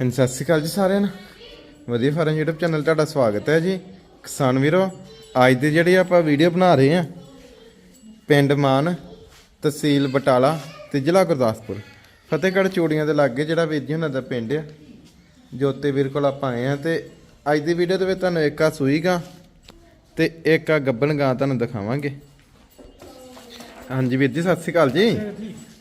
ਹਾਂਜੀ, ਸਤਿ ਸ਼੍ਰੀ ਅਕਾਲ ਜੀ ਸਾਰਿਆਂ ਨੂੰ। ਵਧੀਆ ਫਾਰਮ YouTube ਚੈਨਲ ਤੁਹਾਡਾ ਸਵਾਗਤ ਹੈ ਜੀ। ਕਿਸਾਨ ਵੀਰੋ, ਅੱਜ ਦੀ ਜਿਹੜੀ ਆਪਾਂ ਵੀਡੀਓ ਬਣਾ ਰਹੇ ਹਾਂ, ਪਿੰਡ ਮਾਨ, ਤਹਿਸੀਲ ਬਟਾਲਾ ਤੇ ਜ਼ਿਲ੍ਹਾ ਗੁਰਦਾਸਪੁਰ। ਫਤਿਹਗੜ੍ਹ ਚੂੜੀਆਂ ਦੇ ਲਾਗੇ ਜਿਹੜਾ ਵੀਰ ਜੀ ਉਹਨਾਂ ਦਾ ਪਿੰਡ ਆ, ਜੋਤੇ ਵੀਰ ਕੋਲ ਆਪਾਂ ਆਏ ਆ ਤੇ ਅੱਜ ਦੀ ਵੀਡੀਓ ਦੇ ਵਿੱਚ ਤੁਹਾਨੂੰ ਇੱਕ ਆ ਸੂਈ ਗਾਂ ਤੇ ਇੱਕ ਆ ਗੱਬਣ ਗਾਂ ਤੁਹਾਨੂੰ ਦਿਖਾਵਾਂਗੇ। ਹਾਂਜੀ ਵੀਰ ਜੀ। ਸਤਿ ਸ਼੍ਰੀ ਅਕਾਲ ਜੀ।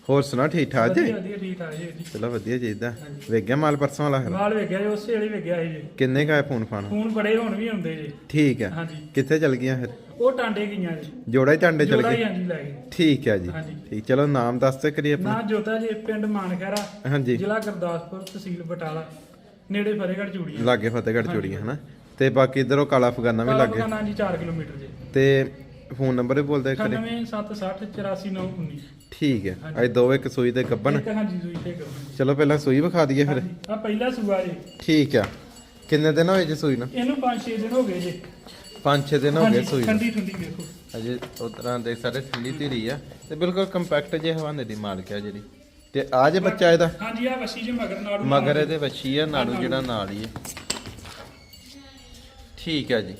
ਹੋਰ ਸੁਣਾ ਠੀਕ ਠਾਕ ਜੀ? ਵਧੀਆ ਵਧੀਆ ਠੀਕ ਠਾਕ ਜੀ ਚਲੋ ਵਧੀਆ ਚਾਹੀਦਾ ਵੇਖ ਗਿਆ ਮਾਲ ਪਰਸੋਂ ਵਾਲਾ ਫਿਰ? ਮਾਲ ਵੇਖਿਆ ਜੀ ਉਸੇ ਵੇਲੇ ਵੇਖਿਆ ਸੀ ਜੀ। ਕਿੰਨੇ ਕਾ ਫੋਨ ਫਾਨ? ਫੋਨ ਬੜੇ ਹੁਣ ਵੀ ਹੁੰਦੇ ਜੀ। ਠੀਕ ਹੈ ਹਾਂਜੀ। ਕਿੱਥੇ ਚਲ ਗਈਆਂ ਫਿਰ? ਉਹ ਟਾਂਡੇ ਗਈਆਂ ਜੀ। ਜੋੜਾ ਹੀ ਟਾਂਡੇ ਚਲ ਜੋੜਾ ਹੀ ਗਏ ਹਾਂਜੀ ਲੈ ਗਏ। ਠੀਕ ਹੈ ਜੀ। ਹਾਂਜੀ। ਠੀਕ ਚਲੋ ਨਾਮ ਦੱਸ ਤੇ ਕਰੀਏ ਆਪਣਾ। ਨਾ ਜੋਤਾ ਜੀ ਪਿੰਡ ਮਾਨਖੈਰਾ ਹਾਂਜੀ। ਜ਼ਿਲ੍ਹਾ ਗੁਰਦਾਸਪੁਰ ਤਹਿਸੀਲ ਬਟਾਲਾ ਨੇੜੇ ਫਤਿਹਗੜ੍ਹ ਚੂੜੀਆਂ। ਲਾਗੇ ਫਤਿਹਗੜ੍ਹ ਚੂੜੀਆਂ ਹਨਾ? ਤੇ ਬਾਕੀ ਇਧਰੋਂ ਕਾਲਾ ਫਗਾਨਾ ਵੀ ਲਾਗੇ? ਕਾਲਾ ਜੀ 4 ਕਿਲੋਮੀਟਰ ਜੀ। ਤੇ ਫੋਨ ਨੰਬਰ ਵੀ ਬੋਲਦੇ ਕਰੇ 9760 ਠੀਕ ਹੈ। ਅੱਜ ਦੋ ਇੱਕ ਸੂਈ ਤੇ ਇੱਕ ਹਾਂਜੀ ਸੂਈ ਤੇ ਕਰੋ ਚਲੋ ਪਹਿਲਾਂ ਸੂਈ ਵਿਖਾ ਦਈਏ ਫਿਰ। ਆ ਪਹਿਲਾ ਸੂਆ ਜੀ। ਠੀਕ ਆ। ਕਿੰਨੇ ਦਿਨ ਹੋਏ ਜੀ ਸੂਈ ਨੂੰ? ਇਹਨੂੰ 5-6 ਦਿਨ ਹੋ ਗਏ ਜੀ। 5-6 ਦਿਨ ਹੋ ਗਏ ਸੂਈ ਠੰਡੀ ਠੰਡੀ ਵੇਖੋ। ਅਜੇ ਉਤਰਾਂ ਦੇ ਸਾਰੇ ਥੱਲੀ ਧੀਰੀ ਆ। ਤੇ ਬਿਲਕੁਲ ਕੰਪੈਕਟ ਜੇ ਹਵਾਨੇ ਦੀ ਮਾਲਕ ਆ ਜਿਹੜੀ। ਤੇ ਆ ਜੇ ਬੱਚਾ ਇਹਦਾ? ਹਾਂਜੀ ਆ ਵਸੀ ਜੇ ਮਗਰ ਨਾੜੂ ਮਗਰ ਇਹਦੇ ਵੱਛੀ ਆ ਨਾੜੂ ਜਿਹੜਾ ਨਾਲ ਹੀ ਹੈ ਠੀਕ ਹੈ ਜੀ।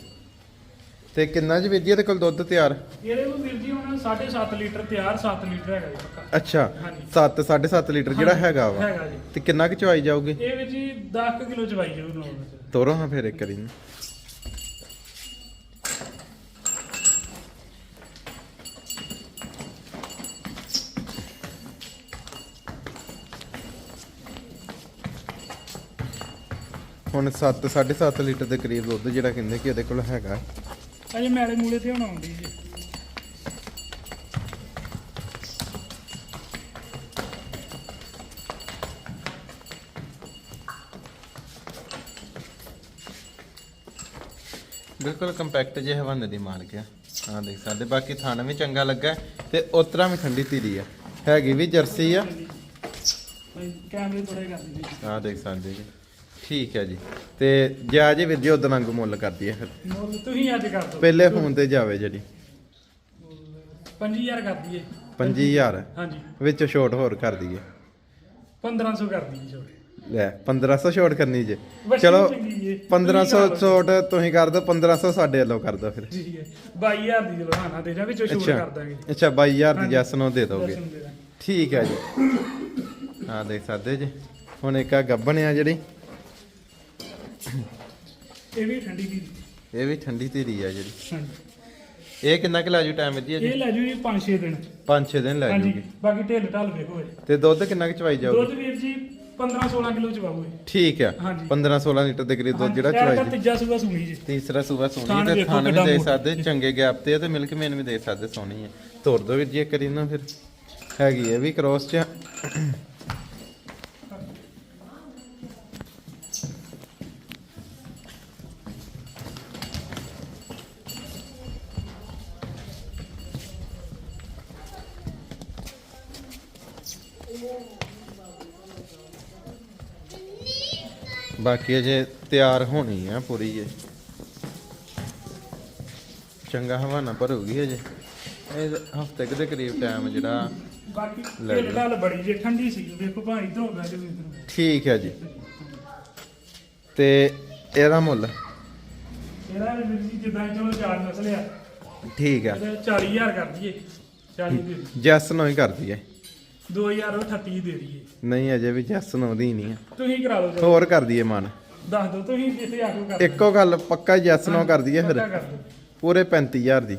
ਤੇ ਕਿੰਨਾ ਜੀ ਵੀਰ ਜੀ ਇਹਦੇ ਕੋਲ ਦੁੱਧ ਤਿਆਰ? ਇਹਦੇ ਕੋਲ ਵੀਰ ਜੀ ਹੁਣ 7.5 ਲੀਟਰ ਤਿਆਰ 7 ਲੀਟਰ ਹੈਗਾ ਜੀ ਪੱਕਾ। ਅੱਛਾ ਹਾਂਜੀ। 7 7.5 ਲੀਟਰ ਜਿਹੜਾ ਹੈਗਾ ਵਾ। ਹੈਗਾ ਜੀ। ਤੇ ਕਿੰਨਾ ਕੁ ਚਵਾਈ ਜਾਊਗੀ? ਇਹ ਵਿੱਚ ਜੀ 10 ਕਿਲੋ ਚਵਾਈ ਜਾਊ ਨੌ ਵਿੱਚ ਤੋਰੋ ਹਾਂ ਫੇਰ ਇੱਕ ਵਾਰੀ। ਨੂੰ। ਹੁਣ 7 7.5 ਲੀਟਰ ਦੇ ਕਰੀਬ ਦੁੱਧ ਜਿਹੜਾ ਕਹਿੰਦੇ ਕਿ ਇਹਦੇ ਕੋਲ ਹੈਗਾ। ਅਜੇ ਮੈਲੇ ਮੂਲੇ ਤੇ ਹੁਣ ਆਉਂਦੀ ਜੀ। ਬਿਲਕੁਲ ਕੰਪੈਕਟ ਜੇ ਹਵਾਨੇ ਦੀ ਮਾਲਕ ਆ। ਹਾਂ ਦੇਖ ਸਕਦੇ ਬਾਕੀ ਥਣ ਵੀ ਚੰਗਾ ਲੱਗਾ ਹੈ ਤੇ ਉਤਰਾ ਵੀ ਠੰਡੀ ਧੀਰੀ ਆ। ਹੈਗੀ ਵੀ ਜਰਸੀ ਆ। ਕੈਮਰੇ ਥੋੜੇ ਕਰ ਦਿੰਦੇ ਆਹ ਦੇਖ ਸਕਦੇ ਜੀ। ਠੀਕ ਹੈ ਜੀ। ਤੇ ਜਾ ਜੇ ਵੀਰ ਜੀ ਉਦੋਂ ਵਾਂਗੂ ਮੁੱਲ ਕਰਦੀ ਹੈ ਫਿਰ। ਮੁੱਲ ਤੁਸੀਂ ਅੱਜ ਕਰ ਦਿਓ। ਪਹਿਲੇ ਫੋਨ ਤੇ ਜਾਵੇ ਜਿਹੜੀ। 5000 ਕਰ ਦਈਏ। 25000 ਹਾਂਜੀ। ਵਿੱਚ ਛੋਟ ਹੋਰ ਕਰ ਦਈਏ। 1500 ਕਰ ਦਈਏ ਛੋਟੇ ਲੈ 1500 ਛੋਟ ਕਰਨੀ ਜੇ। ਚਲੋ ਚੰਗੀ ਜੇ। 1500 ਛੋਟ ਤੁਸੀਂ ਕਰ ਦਿਓ 1500 ਸਾਡੇ ਵੱਲੋਂ ਕਰ ਦਿਓ ਫਿਰ। ਠੀਕ ਹੈ। 22000 ਦੀ ਚਲੋ ਦੇ ਜਾ ਵਿੱਚੋਂ ਛੋਟ ਕਰ ਦਾਂਗੇ। ਅੱਛਾ 22000 ਦੀ ਜੈਸ ਨੂੰ ਦੇ ਦੋਗੇ। ਦਰਸ਼ਨ ਦੇ ਦਾਂਗੇ। ਠੀਕ ਹੈ ਜੀ। ਹਾਂ ਦੇਖ ਸਕਦੇ ਜੀ। ਹੁਣ ਇੱਕ ਆ ਗੱਬਣ ਆ ਜਿਹੜੀ। ਇਹ ਵੀ ਠੰਡੀ ਦੀ ਇਹ ਵੀ ਠੰਡੀ ਧੀਰੀ ਆ ਜਿਹੜੀ। ਹਾਂਜੀ। ਇਹ ਕਿੰਨਾ ਕੁ ਲੈ ਜੂ ਟਾਈਮ ਜੀ ਇਹ ਲੈ ਜੂ ਜੀ 5-6 ਦਿਨ। 5-6 ਦਿਨ ਲੈ ਹਾਂਜੀ ਜੂਗੀ। ਬਾਕੀ ਢਿੱਲ ਢੱਲ ਵੇਖੋ ਇਹ। ਤੇ ਦੁੱਧ ਕਿੰਨਾ ਕੁ ਚਵਾਈ ਜਾਊਗੀ? ਦੁੱਧ ਵੀਰ ਜੀ 15-16 ਕਿਲੋ ਇਹ ਠੀਕ ਆ। ਹਾਂਜੀ। 15-16 ਲੀਟਰ ਦੇ ਕਰੀਬ ਦੁੱਧ ਜਿਹੜਾ ਚਵਾਈ ਤਾਂ ਜੀ ਤੀਜਾ ਸੂਆ ਸੁਣੀ ਜੀ। ਤੀਸਰਾ ਸੂਬਾ ਸੋਹਣੀ ਤੇ ਥਣ ਵੀ ਕਿੱਡਾ ਦੇ ਮੋਟਾ। ਸਕਦੇ ਚੰਗੇ ਗੈਪ ਤੇ ਆ ਤੇ ਮਿਲਕ ਮੇਨ ਵੀ ਦੇ ਸਕਦੇ ਸੋਹਣੀ ਹੈ ਤੋਰ ਦੋ ਵੀਰ ਜੀ ਇੱਕ ਨਾ ਫਿਰ। ਹੈਗੀ ਇਹ ਵੀ ਕ੍ਰੋਸ ਚ। ਬਾਕੀ ਅਜੇ ਤਿਆਰ ਹੋਣੀ ਆ ਪੂਰੀ ਇਹ ਚੰਗਾ ਹਵਾਨਾ ਭਰੂਗੀ ਅਜੇ। ਇਹ ਹਫ਼ਤੇ ਦੇ ਕਰੀਬ ਟਾਈਮ ਜਿਹੜਾ ਬਾਕੀ ਲੈ ਢਿੱਲ ਢੱਲ ਬੜੀ ਜੇ ਠੰਡੀ ਸੀ ਵੇਖੋ ਭਾਂ ਇਧਰੋਂ ਬੈ ਜਾਓ ਇਧਰੋਂ ਠੀਕ ਹੈ ਜੀ। ਤੇ ਇਹਦਾ ਮੁੱਲ? ਇਹਦਾ ਵੀ ਵੀਰ ਜੀ ਜਿੱਦਾਂ ਚਲੋ ਚਾਰ ਨਸਲ ਆ। ਠੀਕ ਆ। ਇਹਦਾ 40000 ਕਰ ਦਈਏ 40 ਦੇ ਦਈਏ। ਜੈਸ ਨੂੰ ਹੀ ਕਰਦੀ ਹੈ 2000 ਉਹ 38 ਦੇ ਦਈਏ। ਨਹੀਂ ਅਜੇ ਵੀ ਜੈਸ ਨੂੰ ਦੀ ਨਹੀਂ ਆ। ਤੁਸੀਂ ਕਰਾ ਲਓ ਚਲੋ ਹੋਰ ਕਰਦੀ ਹੈ ਮਨ। ਦੱਸ ਦਿਓ ਤੁਸੀਂ ਇੱਥੇ ਆ ਕੇ ਕਰ। ਇੱਕੋ ਗੱਲ ਪੱਕਾ ਜੈਸ ਨੂੰ ਕਰਦੀ ਹੈ ਫਿਰ। ਪੱਕਾ ਕਰ ਦਿਓ। ਪੂਰੇ 35000 ਦੀ।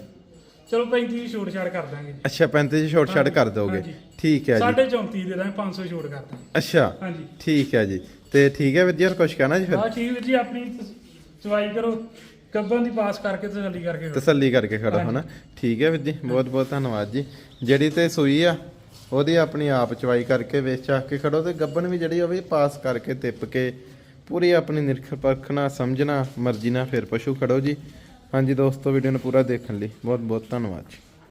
ਚਲੋ 35 ਦੀ ਛੋਟ ਛਾੜ ਕਰ ਦਾਂਗੇ। ਜੀ ਅੱਛਾ 35 ਚ ਛੋਟ ਛੱਡ ਕਰ ਦੋਗੇ। ਹਾਂਜੀ। ਠੀਕ ਹੈ ਜੀ। ਸਾਢੇ 34 ਦੇ ਦਾਂਗੇ 500 ਛੋਟ ਕਰ ਦਾਂਗੇ। ਅੱਛਾ। ਹਾਂਜੀ। ਠੀਕ ਹੈ ਜੀ। ਤੇ ਠੀਕ ਹੈ ਵਿਦਿਆ ਕੁਝ ਕਹਿਣਾ ਜੀ ਫਿਰ? ਹਾਂ ਠੀਕ ਵੀਰ ਜੀ ਆਪਣੀ ਚਵਾਈ ਕਰੋ। ਕੱਬਾਂ ਦੀ ਪਾਸ ਕਰਕੇ ਤਸੱਲੀ ਕਰਕੇ ਕਰੋ। ਤਸੱਲੀ ਕਰਕੇ ਖੜਾ ਹਨਾ? ਠੀਕ ਹੈ ਵੀਰ ਜੀ ਬਹੁਤ ਬਹੁਤ ਧੰਨਵਾਦ ਜੀ। ਜਿਹੜੀ ਤੇ ਸੂਈ ਆ ਉਹਦੀ ਆਪਣੀ ਆਪ ਚਵਾਈ ਕਰਕੇ ਵੇਚ ਚੱਕ ਕੇ ਖੜੋ ਤੇ ਗੱਬਨ ਵੀ ਜਿਹੜੀ ਉਹ ਵੀ ਪਾਸ ਕਰਕੇ ਤਿੱਪ ਕੇ ਪੂਰੀ ਆਪਣੀ ਨਿਰਖ ਪਰਖਣਾ ਸਮਝਣਾ, ਮਰਜ਼ੀ ਨਾਲ ਫਿਰ ਪਸ਼ੂ ਖੜੋ ਜੀ। ਹਾਂਜੀ ਦੋਸਤੋ ਵੀਡੀਓ ਨੂੰ ਪੂਰਾ ਦੇਖਣ ਲਈ ਬਹੁਤ ਬਹੁਤ ਧੰਨਵਾਦ ਜੀ।